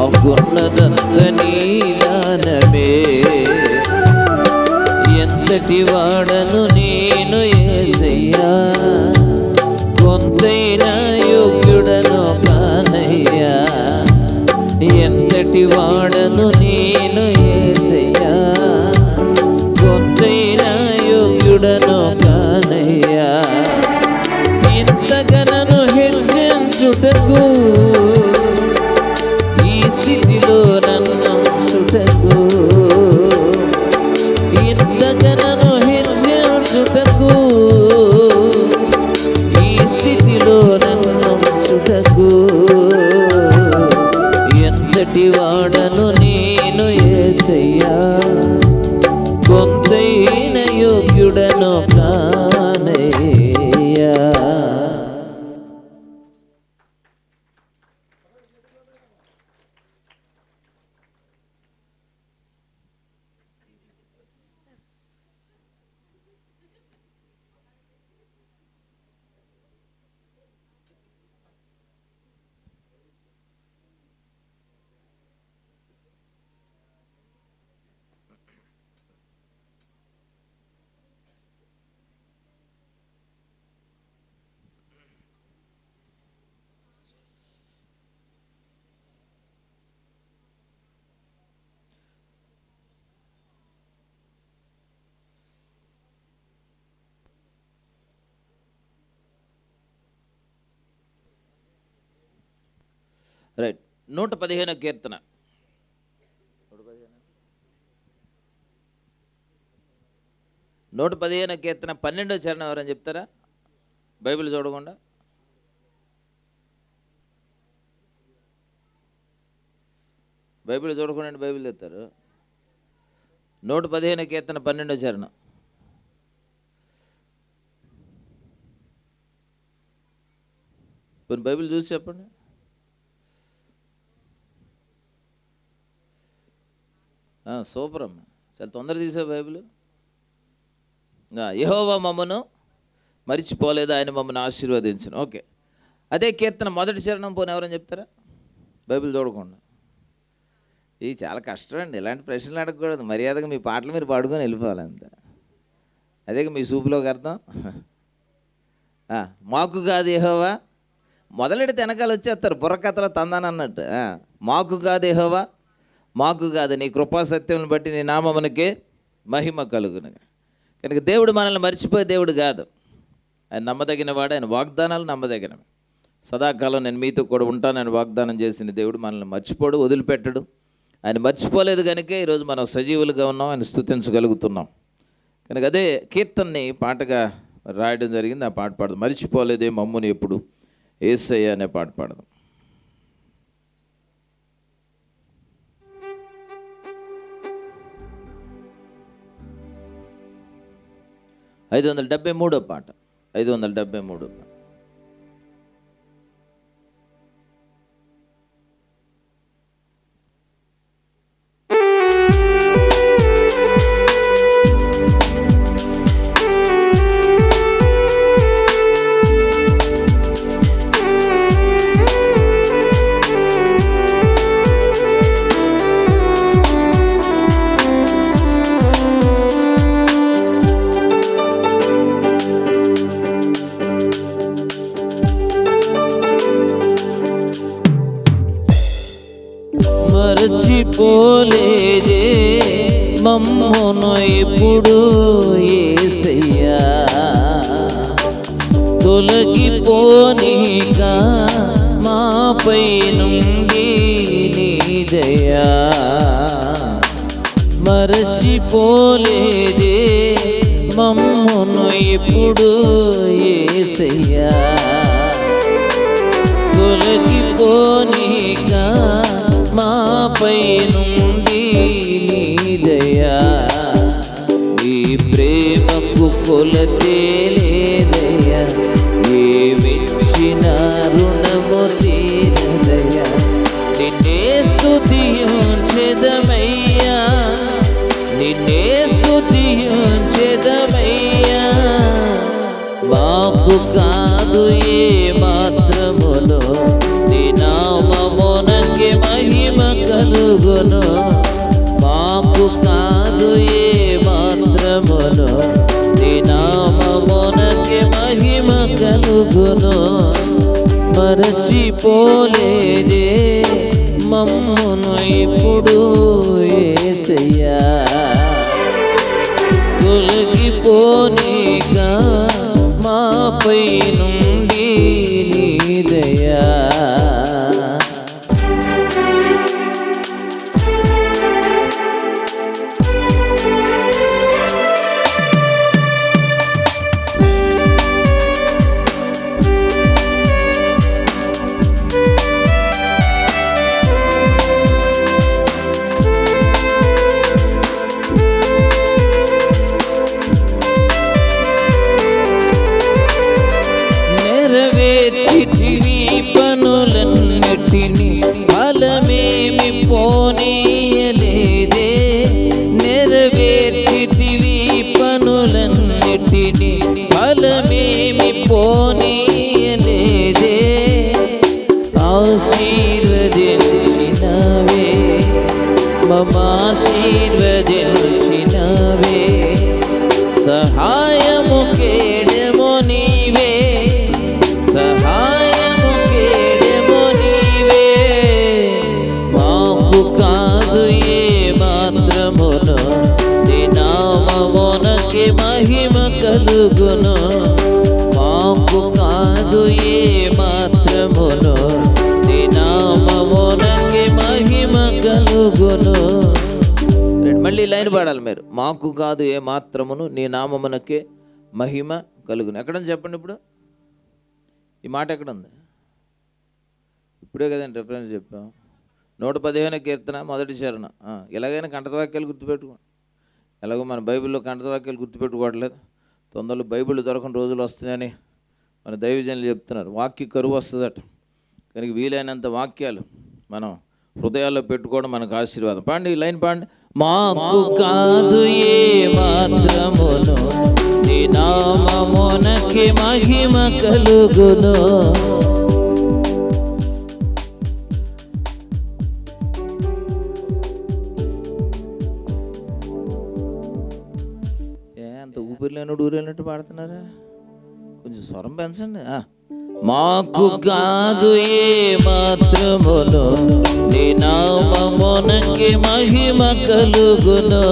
బాగున్నదంత నీలానమే. ఎంతటి వాడను నేను ఏసయ్యా? కొంతైన యోగ్యుడను కానయ్యా? ఎంతటి వాడను నేను రైట్ నూట పదిహేను కీర్తన. నూట పదిహేను కీర్తన పన్నెండో చరణం ఎవరని చెప్తారా? బైబిల్ చూడకుండా? బైబిల్ చూడకుండా బైబిల్ చెప్తారు. నూట పదిహేను కీర్తన పన్నెండో చరణం. కొన్ని బైబిల్ చూసి చెప్పండి. సూపర్. అమ్మ చాలా తొందర తీసే బైబిల్. యహోవా మమ్మను మరిచిపోలేదు ఆయన మమ్మల్ని ఆశీర్వదించను. ఓకే. అదే కీర్తన మొదటి చరణం పోనీ ఎవరని చెప్తారా? బైబిల్ చూడకుండా. ఇది చాలా కష్టం అండి ఇలాంటి ప్రశ్నలు అడగకూడదు. మర్యాదగా మీ పాటలు మీరు పాడుకొని వెళ్ళిపోవాలంత అదే మీ సూపులోకి అర్థం. మాకు కాదు ఏహోవా మొదలెడితే వెనకాల వచ్చేస్తారు బుర్రకథలో తందానన్నట్టు మాకు కాదు ఏహోవా మాకు కాదు నీ కృపాసత్యం బట్టి నీ నామమునకే మహిమ కలుగును కనుక దేవుడు మనల్ని మర్చిపోయే దేవుడు కాదు. ఆయన నమ్మదగిన వాడు ఆయన వాగ్దానాలు నమ్మదగినవి. సదాకాలం నేను మీతో కూడా ఉంటానని వాగ్దానం చేసిన దేవుడు మనల్ని మర్చిపోడు వదిలిపెట్టడు. ఆయన మర్చిపోలేదు కనుక ఈరోజు మనం సజీవులుగా ఉన్నాం ఆయన స్థుతించగలుగుతున్నాం కనుక అదే కీర్తన్ని పాటగా రాయడం జరిగింది ఆ పాట పాడదు. మర్చిపోలేదే మమ్ముని ఎప్పుడు ఏసయ్య అనే పాట పాడదాం. ఐదు వందల డెబ్బై మూడో పాట. ఐదు వందల డెబ్బై మూడో పాట. మరచిపోలేదే మమ్మను ఎప్పుడు ఏసయ్యా. తొలగిపోనీక మాపై నుండి నీ దయా. మరచిపోలేదే మమ్మును ఎప్పుడు ఏసయ్యా. తొలగిపోనీకా మాపై నుండి నీ దయా నీ ప్రేమకు కొలతే ఎరుగును మాకు కాదు ఏ మాత్రమును. దినామమునకి మహిమ కలుగును. మరచిపోలేదే మమ్మును ఇప్పుడు ఏసయ్యా. తొలగిపోనీగా 三好。నిలబడాలి మీరు. మాకు కాదు ఏ మాత్రమును నీ నామమునకే మహిమ కలుగును. ఎక్కడని చెప్పండి ఇప్పుడు? ఈ మాట ఎక్కడ ఉంది ఇప్పుడే కదండి రిఫరెన్స్ చెప్పాం. నూట పదిహేను కీర్తన మొదటి చరణ. ఎలాగైనా కంటవాక్యాలు గుర్తుపెట్టుకోండి. ఎలాగో మన బైబిల్లో కంటవాక్యాలు గుర్తుపెట్టుకోవట్లేదు. తొందరలో బైబిల్ దొరకని రోజులు వస్తున్నాయని మన దైవజనులు చెప్తున్నారు. వాక్య కరువు వస్తుందట. కనుక వీలైనంత వాక్యాలు మనం హృదయాల్లో పెట్టుకోవడం మనకు ఆశీర్వాదం. పాండి ఈ లైన్ పాండి. మాకు కాదు ఏ మాత్రమును నీ నామమునకి మహిమ కలుగును. ఏ అంత ఊపిరి లేనోడు ఊరేళ్ళినట్టు పాడుతున్నారా? కొంచెం స్వరం పెంచండి. మాకు కాదు ఏ మాత్రములు నీ మహిమ కలుగును.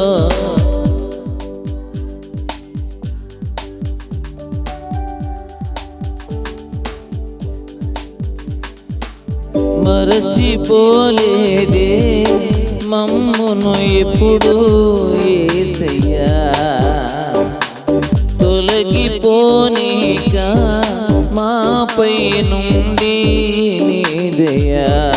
మరచిపోలేదే మమ్మును ఎప్పుడు ఏసయ్యా. తొలగిపోనీగా మాపై నుండి నీ దయా.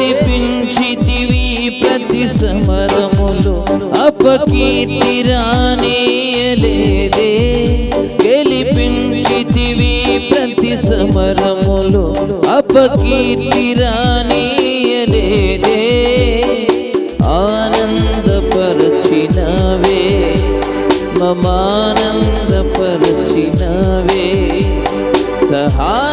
గెలిపించితివి ప్రతి సమరములు. అపకీర్తి రానియలేదే. గెలిపించితివి ప్రతి సమరములు. అపకీర్తి రానియలేదే. ఆనందపరచినవే. మమానందపరచినవే. సహా